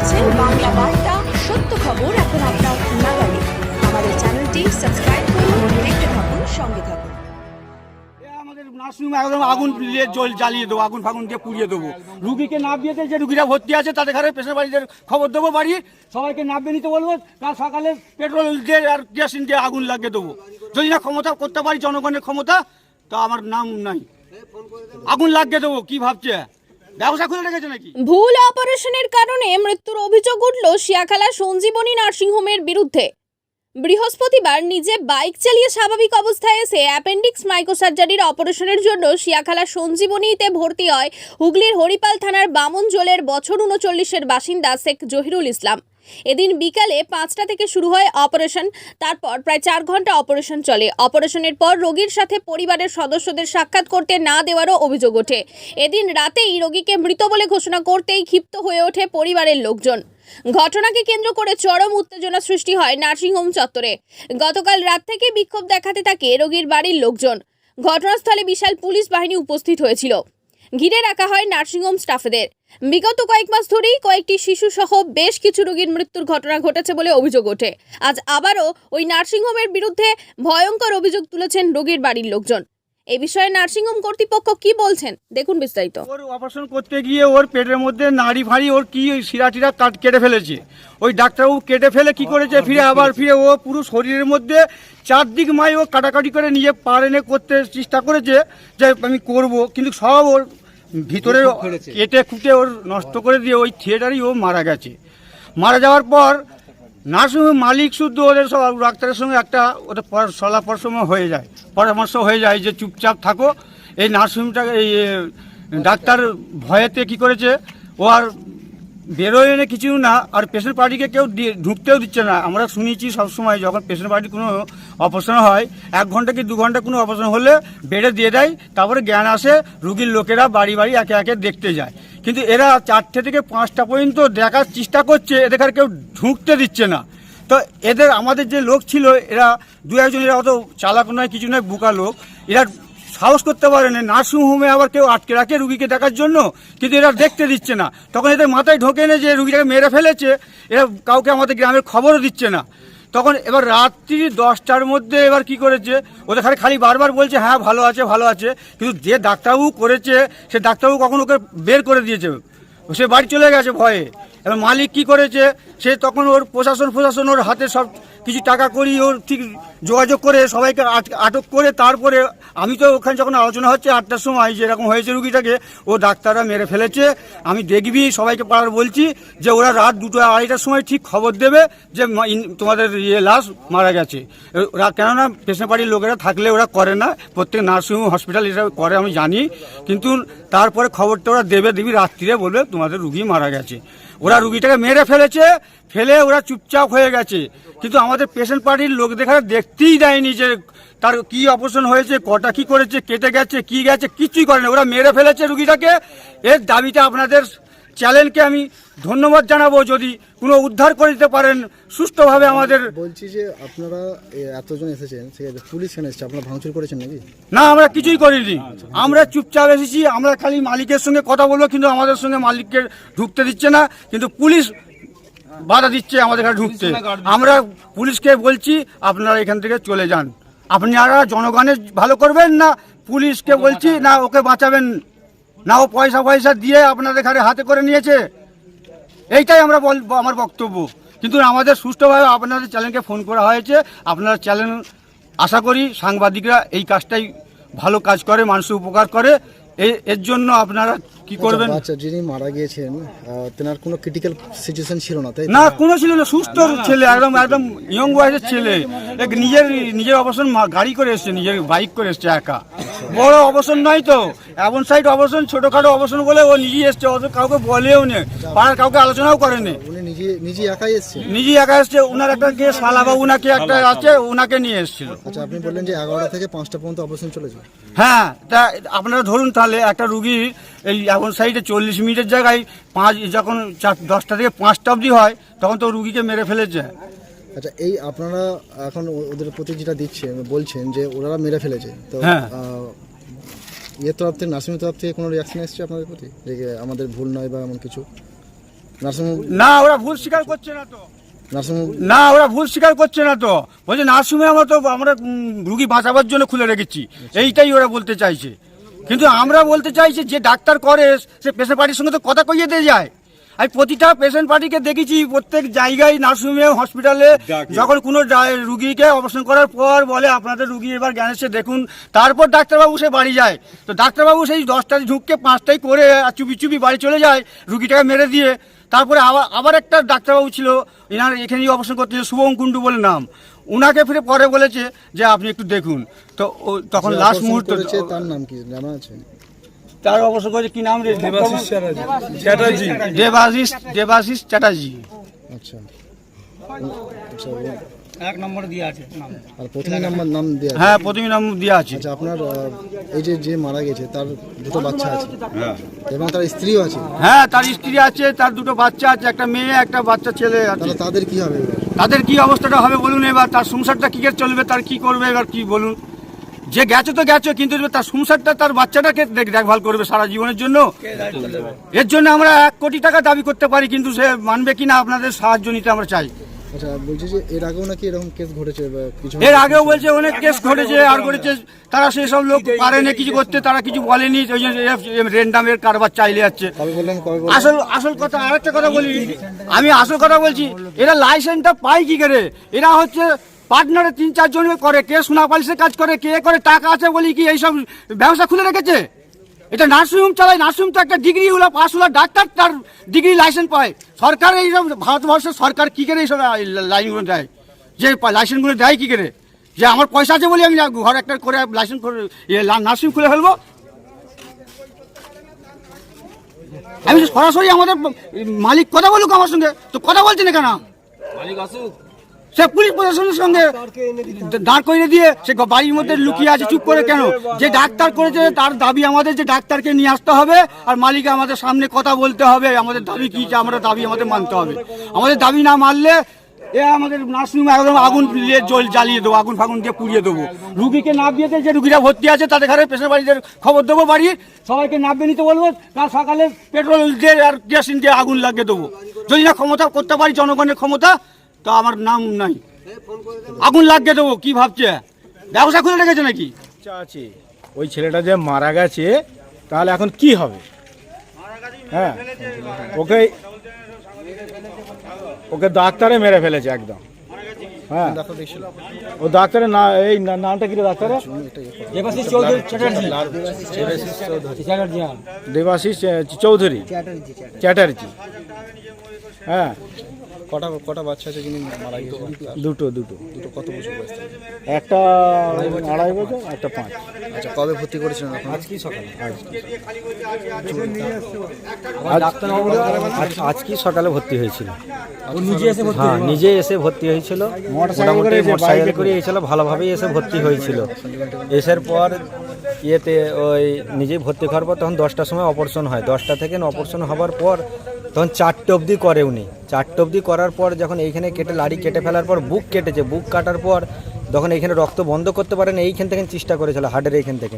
দেখছেন বাংলা বার্তা, সত্য খবর এখন আপনার নাগালে। আমাদের চ্যানেলটি সাবস্ক্রাইব করুন, দেখতে থাকুন, সঙ্গে থাকুন। একদম আগুন দিয়ে জল জ্বালিয়ে দেবো, আগুন ফাগুন দিয়ে পুড়িয়ে দেবো। রুগীকে নামিয়ে যে রুগীরা ভর্তি আছে, তাদের ঘরে পেশেন্ট বাড়িদের খবর দেবো বাড়ি। সবাইকে নামিয়ে নিতে বলব, কাল সকালে পেট্রোল দিয়ে আর কেরোসিন দিয়ে আগুন লাগিয়ে দেবো। যদি না ক্ষমতা করতে পারি, জনগণের ক্ষমতা, তা আমার নাম নাই। আগুন লাগিয়ে দেবো, কি ভাবছে? ভুল অপারেশনের কারণে মৃত্যুর অভিযোগ উঠল শিয়াখালা সঞ্জীবনী নার্সিংহোমের বিরুদ্ধে। বৃহস্পতিবার নিজে বাইক চালিয়ে স্বাভাবিক অবস্থায় এসে অ্যাপেন্ডিক্স মাইক্রোসার্জারির অপারেশনের জন্য শিয়াখালা সঞ্জীবনীতে ভর্তি হয় হুগলির হরিপাল থানার বামন জলের বছর উনচল্লিশের বাসিন্দা শেখ জহিরুল ইসলাম। এদিন বিকালে পাঁচটা থেকে শুরু হয় অপারেশন, তারপর প্রায় চার ঘণ্টা অপারেশন চলে। অপারেশনের পর রোগীর সাথে পরিবারের সদস্যদের সাক্ষাৎ করতে না দেওয়ারও অভিযোগ ওঠে। এদিন রাতেই রোগীকে মৃত বলে ঘোষণা করতেই ক্ষিপ্ত হয়ে ওঠে পরিবারের লোকজন। ঘটনাকে কেন্দ্র করে চরম উত্তেজনা সৃষ্টি হয় নার্সিংহোম চত্বরে। গতকাল রাত থেকে বিক্ষোভ দেখাতে থাকে রোগীর বাড়ির লোকজন। ঘটনাস্থলে বিশাল পুলিশ বাহিনী উপস্থিত হয়েছিল। ঘিরে রাখা হয় নার্সিংহোম স্টাফেদের। বিগত কয়েক মাস ধরেই কয়েকটি শিশু সহ বেশ কিছু রোগীর মৃত্যুর ঘটনা ঘটেছে বলে অভিযোগ ওঠে। আজ আবারও ওই নার্সিংহোমের বিরুদ্ধে ভয়ঙ্কর অভিযোগ তুলেছেন রোগীর বাড়ির লোকজন। এ বিষয়ে নার্সিংহোম কর্তৃপক্ষ কি বলছেন দেখুন বিস্তারিত। ওর অপারেশন করতে গিয়ে ওর পেটের মধ্যে নাড়ি ফাড়ি ওর কি ওই শিরা টিরা কাট কেটে ফেলেছে। ওই ডাক্তারবাবু কেটে ফেলে কি করেছে? ফিরে আবার ফিরে ও পুরো শরীরের মধ্যে চারদিক মাই ও কাটাকাটি করে নিজে পার এনে করতে চেষ্টা করেছে যে আমি করব কিন্তু সব ওর ভিতরে কেটে খুঁটে ওর নষ্ট করে দিয়ে ওই থিয়েটারেই ও মারা গেছে। মারা যাওয়ার পর নার্সিংহোমের মালিক শুদ্ধ ওদের সব ডাক্তারের সঙ্গে একটা ওদের পর- সলা পরামর্শ হয়ে যায়। পরামর্শ হয়ে যায় যে চুপচাপ থাকো। এই নার্সিংহোমটা এই ডাক্তার ভয়েতে কি করেছে ও আর বেরোয় এনে কিছু না, আর পেশেন্ট পার্টিকে কেউ ঢুকতেও দিচ্ছে না। আমরা শুনেছি সবসময় যখন পেশেন্ট পার্টি কোনো অপারেশন হয়, এক ঘণ্টা কি দু ঘণ্টা কোনো অপারেশন হলে বেডে দিয়ে দেয়, তারপরে জ্ঞান আসে, রুগীর লোকেরা বাড়ি বাড়ি একে একে দেখতে যায়। কিন্তু এরা চারটে থেকে পাঁচটা পর্যন্ত দেখার চেষ্টা করছে, এদের আর কেউ ঢুকতে দিচ্ছে না। তো এদের, আমাদের যে লোক ছিল, এরা দু একজন, এরা অত চালাক নয়, কিছু নয়, বোকা লোক। এরা সাহস করতে পারে না নার্সিং হোমে আবার কেউ আটকে রাখে রুগীকে দেখার জন্য, কিন্তু এরা দেখতে দিচ্ছে না। তখন এদের মাথায় ঢোকে না যে রুগীটাকে মেরে ফেলেছে, এরা কাউকে আমাদের গ্রামের খবরও দিচ্ছে না। তখন এবার রাত্রি দশটার মধ্যে এবার কি করেছে, ওদের খালি খালি বারবার বলছে হ্যাঁ ভালো আছে ভালো আছে। কিন্তু যে ডাক্তারবাবু করেছে, সে ডাক্তারবাবু কখন ওকে বের করে দিয়েছে। সে বাড়ি চলে গেছে ভয়ে। এবার মালিক কি করেছে, সে তখন ওর প্রশাসন প্রশাসন ওর হাতে সব কিছু টাকা করি, ওর ঠিক যোগাযোগ করে সবাইকে আট- আটক করে তারপরে আমি তো ওখানে যখন আলোচনা হচ্ছে আটটার সময় যে এরকম হয়েছে রুগীটাকে, ও ডাক্তাররা মেরে ফেলেছে। আমি দেখবি, সবাইকে পাড়ার বলছি যে ওরা রাত দুটো আড়াইটার সময় ঠিক খবর দেবে যে তোমাদের ইয়ে লাশ মারা গেছে। ওরা, কেননা পেশেন্ট পার্টির লোকেরা থাকলে ওরা করে না, প্রত্যেক নার্সিংহোম, হসপিটাল এটা করে আমি জানি, কিন্তু তারপরে খবরটা ওরা দেবে দিবি রাত্রিরে বলবে তোমাদের রুগী মারা গেছে। ওরা রুগীটাকে মেরে ফেলেছে, ফেলে ওরা চুপচাপ হয়ে গেছে। কিন্তু আমাদের পেশেন্ট পার্টির লোক দেখার দেখতেই দেয়নি যে তার কি অপারেশন হয়েছে কটা কি করেছে কেটে গেছে কি গেছে কিছুই করেনি। ওরা মেরে ফেলেছে রুগীটাকে। এর দাবিতে আপনাদের চ্যানেলকে আমি ধন্যবাদ জানাব যদি কোনো উদ্ধার করে দিতে পারেন সুস্থভাবে আমাদের বলছি যে আপনারা এতজন এসেছেন পুলিশ কেন এসেছে আপনারা ভাঙচুর করেছেন নাকি? না আমরা কিছুই করিনি। আমরা চুপচাপ এসেছি আমরা খালি মালিকের সঙ্গে কথা বলব কিন্তু আমাদের সঙ্গে মালিককে ঢুকতে দিচ্ছে না কিন্তু পুলিশ বাধা দিচ্ছে আমাদের এখানে ঢুকতে। আমরা পুলিশকে বলছি আপনারা এখান থেকে চলে যান। আপনারা জনগণের ভালো করবেন না পুলিশকে বলছি না ওকে বাঁচাবেন। না ও পয়সা পয়সা দিয়ে আপনাদের এখানে হাতে করে নিয়েছে। এইটাই আমরা বল আমার বক্তব্য। কিন্তু আমাদের সুষ্ঠুভাবে আপনাদের চ্যানেলকে ফোন করা হয়েছে। আপনারা চ্যানেল আশা করি সাংবাদিকরা এই কাজটাই ভালো কাজ করে মানুষের উপকার করে। এর জন্য আপনারা কি করবেন? আচ্ছা যিনি মারা গিয়েছেন তেনার কোনো ক্রিটিক্যাল সিচুয়েশন ছিল না তাই না কোনো ছিল না সুস্থ ছেলে একদম একদম ইয়ং বয়সের ছেলে। এক নিজের নিজের অবসর গাড়ি করে এসছে নিজের বাইক করে এসছে একা। বড় অবসর নয় তো এমন সাইড অবসর ছোটখাটো অবসর বলে ও নিজেই এসছে অত কাউকে বলেও নে পাড়ার কাউকে আলোচনাও করেনি। উনি নিজে নিজে একাই একা এসছে ওনার একটা কে শালাবাবু নাকি একটা আছে ওনাকে নিয়ে এসেছিল। আচ্ছা আপনি বললেন যে এগারোটা থেকে পাঁচটা পর্যন্ত অপারেশন চলেছে হ্যাঁ তা আপনারা ধরুন তাহলে একটা রুগী এই এমন সাইডে চল্লিশ মিনিটের জায়গায় পাঁচ যখন চার দশটা থেকে পাঁচটা অবধি হয় তখন তো রুগীকে মেরে ফেলেছে। আচ্ছা এই আপনারা এখন ও- ওদের প্রতি যেটা দিচ্ছেন বলছেন যে ওনারা মেরে ফেলেছে। তো হ্যাঁ। ইয়ের তরফ থেকে নার্সিংয়ের তরফ থেকে কোনো রিয়াকশন এসছে আপনাদের প্রতি? যে আমাদের ভুল নয় বা এমন কিছু? না ওরা ভুল স্বীকার করছে না তো। না ওরা ভুল স্বীকার করছে না তো। বলছে নার্সিংহোমে আমরা তো আমরা রুগী বাঁচাবার জন্য খুলে রেখেছি। এইটাই ওরা বলতে চাইছে। কিন্তু আমরা বলতে চাইছি যে ডাক্তার করে সে পেশেন্ট পার্টির সঙ্গে তো কথা কইয়ে দিয়ে যায়। আমি প্রতিটা পেশেন্ট পার্টিকে দেখেছি প্রত্যেক জায়গায় নার্সিংহোমে হসপিটালে যখন কোনো রুগীকে অপারেশন করার পর বলে আপনাদের রুগী এবার জ্ঞান এসে দেখুন। তারপর ডাক্তারবাবু সে বাড়ি যায়। তো ডাক্তারবাবু সেই দশটায় ঢুককে পাঁচটায় করে আর চুপি চুপি বাড়ি চলে যায় রুগীটাকে মেরে দিয়ে। তারপরে আবার আবার একটা ডাক্তারবাবু ছিল এনার এখানেই অপারেশন করতে শুভম কুণ্ডু বলে নাম। উনাকে ফিরে পরে বলেছে যে আপনি একটু দেখুন। তো ও তখন লাস্ট মুহূর্ত তার নাম কি জানা আছে? তার অবশ্য করেছে কি নাম রে? চ্যাটার্জি। দেবাশিস। দেবাশিস চ্যাটার্জি। আচ্ছা। আচ্ছা এক নম্বরে দিয়ে আছে আর প্রথমে নাম্বার নাম দেওয়া হ্যাঁ প্রথমে নাম দেওয়া আছে। আচ্ছা আপনার আহ, এই যে যে মারা গেছে তার দুটো বাচ্চা আছে। এবং তার স্ত্রীও আছে? হ্যাঁ তার স্ত্রী আছে তার দুটো বাচ্চা আছে একটা মেয়ে একটা বাচ্চা ছেলে আছে। তাহলে তাদের কি হবে? এবার? তাদের কি অবস্থাটা হবে বলুন এবার তার সংসারটা কি করে চলবে তার কি করবে এবার কি বলুন? যে গেছে তো গেছে কিন্তু এবার তার সংসারটা তার বাচ্চাটাকে দেখ- দেখভাল করবে সারা জীবনের জন্য? এর জন্য আমরা এক কোটি টাকা দাবি করতে পারি কিন্তু সে মানবে কিনা আপনাদের সাহায্য নিতে আমরা চাই। আচ্ছা বলছি যে এর আগেও নাকি এরকম কেস ঘটেছে বা কিছু এর আগেও বলছে অনেক কেস ঘটেছে আর ঘটেছে তারা সেসব লোক পারে না কিছু করতে তারা কিছু বলেনি ওই জন্য রেন্ডামের কারবার চাইলে যাচ্ছে। আসল আসল কথা আরেকটা কথা বলি আমি আসল কথা বলছি এরা লাইসেন্সটা পায় কি করে? এরা হচ্ছে পার্টনারে তিন চারজন করে কে সোনা পালিশের কাজ করে কে করে টাকা আছে বলি কি এইসব ব্যবসা খুলে রেখেছে? এটা নার্সিংহোম চালায় নার্সিংহোম তো একটা ডিগ্রি হলো পাস হলো, ডাক্তার তার ডিগ্রি লাইসেন্স পায়। সরকার এইসব ভারতবর্ষের সরকার কি করে এইসব লাইনগুলো দেয়? যে লাইসেন্সগুলো দেয় কি করে? যে আমার পয়সা আছে বলে আমি ঘর একটা করে লাইসেন্স করে নার্সিং খুলে ফেলব? আমি সরাসরি আমাদের মালিক কথা বলুক আমার সঙ্গে। তো কথা বলছে না কেন সে পুলিশ প্রশাসনের সঙ্গে দাঁড় করে দিয়ে সে বাড়ির মধ্যে লুকিয়ে আছে, চুপ করে কেন? যে ডাক্তার করেছে, তার দাবি আমাদের যে ডাক্তারকে নিয়ে আসতে হবে আর মালিক আমাদের সামনে কথা বলতে হবে, আমাদের দাবি কি, যে আমরা দাবি আমাদের মানতে হবে। আমাদের দাবি না মানলে এ আমাদের নার্সিংহোমে একদম আগুন জল জ্বালিয়ে দেবো, আগুন ফাগুন দিয়ে পুড়িয়ে দেবো। রুগীকে নাপ দিয়েছে যে রুগীরা ভর্তি আছে, তাদের ঘরে পেশেন্ট বাড়িতে খবর দেবো বাড়ির সবাইকে নাপবে নিতে বলব কাল সকালে পেট্রোল দিয়ে আর কেরোসিন দিয়ে আগুন লাগিয়ে দেবো। যদি না ক্ষমতা করতে পারি জনগণের ক্ষমতা তো আমার নাম নাই। আগুন লাগিয়ে দেবো কি ভাবছে? ব্যবসা খুলে রেখেছে নাকি? আছে ওই ছেলেটা যে মারা গেছে তাহলে এখন কি হবে? হ্যাঁ। ওকে ওকে ডাক্তারে মেরে ফেলেছে একদম। হ্যাঁ। ও ডাক্তারের না এই নামটা কি রে ডাক্তারের? দেবাশিস চৌধুরী চ্যাটার্জি। হ্যাঁ। কটা কটা বাচ্চা আছে যিনি মারা গেছে দুটো দুটো। দুটো কত বছর বয়স একটা আড়াই বছর একটা পাঁচ। আচ্ছা কবে ভর্তি করেছিলেন আপনার? আজকে আজ আজকে সকালে ভর্তি হয়েছিল। হ্যাঁ নিজে এসে ভর্তি হয়েছিল। মোটামুটি মোটরসাইকেল করে এসেছিল ভালোভাবেই এসে ভর্তি হয়েছিল। এসের পর ইয়েতে ওই নিজেই ভর্তি হওয়ার পর তখন দশটার সময় অপারেশন হয়। দশটা থেকে অপারেশন হওয়ার পর তখন চারটে অবধি করে উনি। চারটে অবধি করার পর যখন এইখানে কেটে লাড়ি কেটে ফেলার পর বুক কেটেছে বুক কাটার পর তখন এইখানে রক্ত বন্ধ করতে পারেন এইখান থেকে চেষ্টা করেছিল হার্টের এইখান থেকে।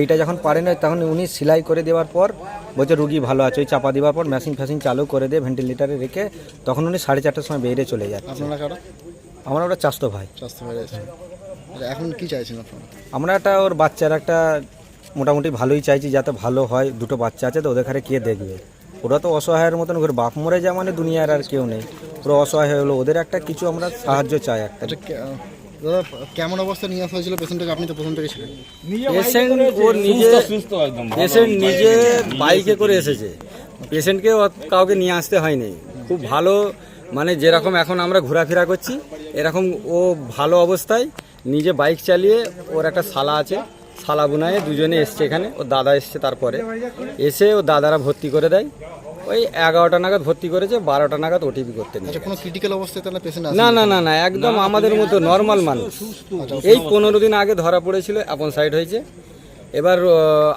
এইটা যখন পারে না তখন উনি সেলাই করে দেওয়ার পর বলছে রুগী ভালো আছে। ওই চাপা দেওয়ার পর মেশিন ফ্যাশিন চালু করে দিয়ে ভেন্টিলেটারে রেখে তখন উনি সাড়ে চারটার সময় বেরিয়ে চলে যাচ্ছে। আমরা ওটা চাস্তো ভাই। আচ্ছা এখন কি চাইছেন আমরা একটা ওর বাচ্চার একটা মোটামুটি ভালোই চাইছি যাতে ভালো হয় দুটো বাচ্চা আছে তো ওদের ঘরে কে দেখবে? ওরা তো অসহায়ের মতন করে বাপ মরে যায় মানে দুনিয়ার আর কেউ নেই। ওরা অসহায় হয়ে হলো ওদের একটা কিছু আমরা সাহায্য চাই একটা। আচ্ছা দাদা কেমন অবস্থা নিয়ে আসা হয়েছিল পেশেন্টটাকে? আপনি তো প্রথম থেকে ছিলেন। পেশেন্ট ও নিজে পেশেন্ট নিজে বাইকে করে এসেছে। পেশেন্টকে কাউকে নিয়ে আসতে হয়নি। খুব ভালো মানে যেরকম এখন আমরা ঘোরাফেরা করছি এরকম ও ভালো অবস্থায় নিজে বাইক চালিয়ে ওর একটা শালা আছে। শালা বুনায় দুজনে এসছে এখানে ও দাদা এসছে তারপরে। এসে ও দাদারা ভর্তি করে দেয়। ওই এগারোটা নাগাদ ভর্তি করেছে বারোটা নাগাদ ওটিপি করতে নিয়ে আচ্ছা কোনো ক্রিটিক্যাল অবস্থায় তাহলে পেশেন্ট না না না না একদম আমাদের মতো নর্মাল মানুষ। এই পনেরো দিন আগে ধরা পড়েছিল আপন সাইড হয়েছে। এবার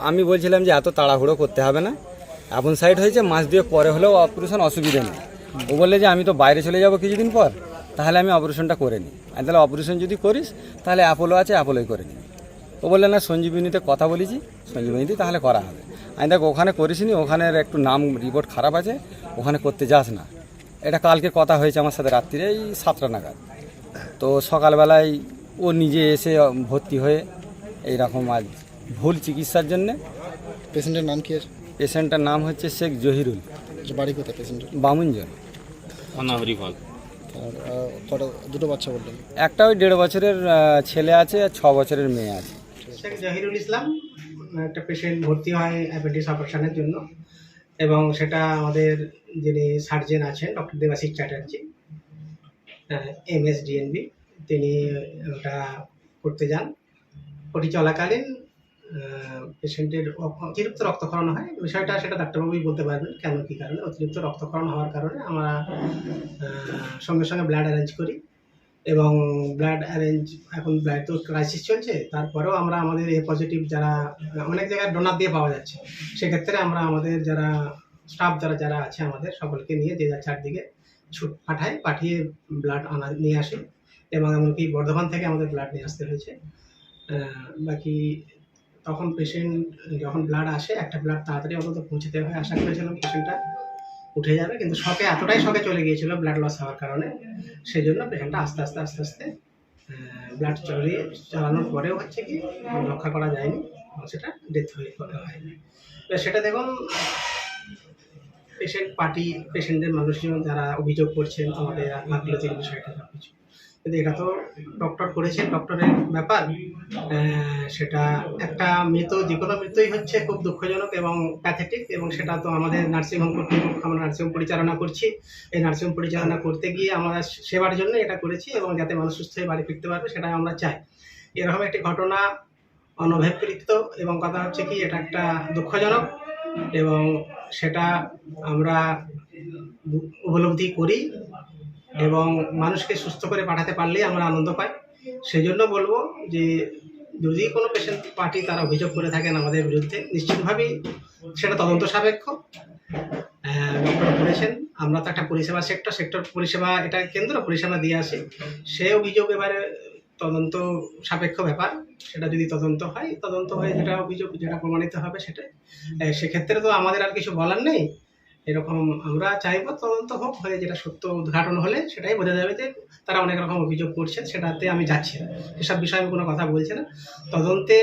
আমি বলছিলাম যে এত তাড়াহুড়ো করতে হবে না। আপন সাইড হয়েছে মাস দুয়েক পরে হলেও অপারেশন অসুবিধা নেই। ও বললে যে আমি তো বাইরে চলে যাব কিছুদিন পর তাহলে আমি অপারেশনটা করে নিই। আমি তাহলে অপারেশন যদি করিস তাহলে অ্যাপোলো আছে অ্যাপোলোই করে নিই ও বললেন না সঞ্জীবনীতে কথা বলেছি সঞ্জীবনীতে তাহলে করা হবে। আমি দেখ ওখানে করিসনি ওখানের একটু নাম রিপোর্ট খারাপ আছে ওখানে করতে যাস না। এটা কালকে কথা হয়েছে আমার সাথে রাত্রিরে এই সাতটা নাগাদ। তো সকালবেলায় ও নিজে এসে ভর্তি হয়ে এইরকম আজ ভুল চিকিৎসার জন্যে পেশেন্টের নাম কি আছে পেশেন্টের নাম হচ্ছে শেখ জহিরুল। যে বাড়ি কোথায় পেশেন্টের বামুনজন আর দুটো বাচ্চা বললেন? একটা ওই দেড় বছরের ছেলে আছে আর ছ বছরের মেয়ে আছে। শেখ জাহিরুল ইসলাম একটা পেশেন্ট ভর্তি হয় অ্যাপেন্ডিক্স অপারেশনের জন্য। এবং সেটা আমাদের যিনি সার্জেন আছেন doctor Debashis Chatterjee M S DNB তিনি ওটা করতে যান। ওটি চলাকালীন পেশেন্টের অতিরিক্ত রক্তক্ষরণ হয়। বিষয়টা সেটা ডাক্তারবাবুই বলতে পারবেন কেন, কী কারণে? অতিরিক্ত রক্তক্ষরণ হওয়ার কারণে আমরা সঙ্গে সঙ্গে ব্লাড অ্যারেঞ্জ করি। এবং ব্লাড অ্যারেঞ্জ এখন ব্লাড তো ক্রাইসিস চলছে, তারপরেও আমরা আমাদের এ পজিটিভ যারা, অনেক জায়গায় ডোনার দিয়ে পাওয়া যাচ্ছে। সেক্ষেত্রে আমরা আমাদের যারা স্টাফ যারা যারা আছে আমাদের সকলকে নিয়ে যে যার চারদিকে ছুট পাঠাই পাঠিয়ে ব্লাড আনা, নিয়ে আসি। এবং এমনকি বর্ধমান থেকে আমাদের ব্লাড নিয়ে আসতে হয়েছে। বাকি তখন পেশেন্ট যখন ব্লাড আসে, একটা ব্লাড তাড়াতাড়ি অন্তত পৌঁছতে হয়, আশা করেছিলাম পেশেন্টটা উঠে যাবে, কিন্তু শখে এতটাই শখে চলে গিয়েছিল ব্লাড লস হওয়ার কারণে। সেই জন্য পেশেন্টটা আস্তে আস্তে আস্তে আস্তে ব্লাড চালিয়ে চালানোর পরেও হচ্ছে কি রক্ষা করা যায়নি সেটা ডেথ হয়ে হয়নি। এবার সেটা দেখুন পেশেন্ট পার্টি পেশেন্টের মানুষজন যারা অভিযোগ করছেন, আমাদের গাফিলতির বিষয়টা সব কিছু কিন্তু এটা তো ডক্টর করেছেন ডক্টরের ব্যাপার। সেটা একটা মৃত, যে কোনো মৃত্যুই হচ্ছে খুব দুঃখজনক এবং প্যাথেটিক এবং সেটা তো আমাদের নার্সিংহোম কর্তৃপক্ষ, আমরা নার্সিংহোম পরিচালনা করছি। এই নার্সিংহোম পরিচালনা করতে গিয়ে আমরা সেবার জন্য এটা করেছি এবং যাতে মানুষ সুস্থ হয়ে বাড়ি ফিরতে পারবে সেটাই আমরা চাই। এরকম একটি ঘটনা অনভিপ্রেত এবং কথা হচ্ছে কি, এটা একটা দুঃখজনক এবং সেটা আমরা উপলব্ধি করি। এবং মানুষকে সুস্থ করে পাঠাতে পারলেই আমরা আনন্দ পাই। সেই জন্য বলব যে, যদি কোনো পেশেন্ট পার্টি তারা অভিযোগ করে থাকেন আমাদের বিরুদ্ধে, নিশ্চিতভাবেই সেটা তদন্ত সাপেক্ষ। করেছেন আমরা তো একটা পরিষেবা সেক্টর সেক্টর পরিষেবা, এটা কেন্দ্র পরিষেবা দিয়ে আসি। সে অভিযোগ এবারে তদন্ত সাপেক্ষ ব্যাপার। সেটা যদি তদন্ত হয়, তদন্ত হয়ে যেটা অভিযোগ, যেটা প্রমাণিত হবে সেটা সেক্ষেত্রে তো আমাদের আর কিছু বলার নেই। এরকম আমরা চাইবো তদন্ত হোক হয়ে যেটা সত্য উদ্ঘাটন হলে সেটাই বোঝা যাবে যে তারা অনেক রকম অভিযোগ করছেন সেটাতে আমি যাচ্ছি না এসব বিষয়ে আমি কোনো কথা বলছি না তদন্তে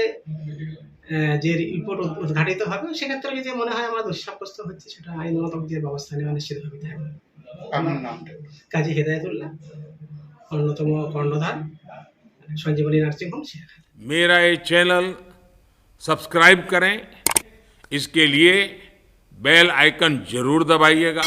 আহ, যে রিপোর্ট উদ্ঘাটিত হবে সেক্ষেত্রে যদি মনে হয় আমরা দোষী সাব্যস্ত হচ্ছে সেটা আইনগত যে ব্যবস্থা নেওয়া নিশ্চিতভাবে থাকবে কাজী হেদায়তুল্লাহ অন্যতম কর্ণধার সঞ্জীবনী নার্সিং হোম শিয়াখালী मेरा ये चैनल सब्सक्राइब करें इसके लिए बेल आइकन ज़रूर दबाइएगा।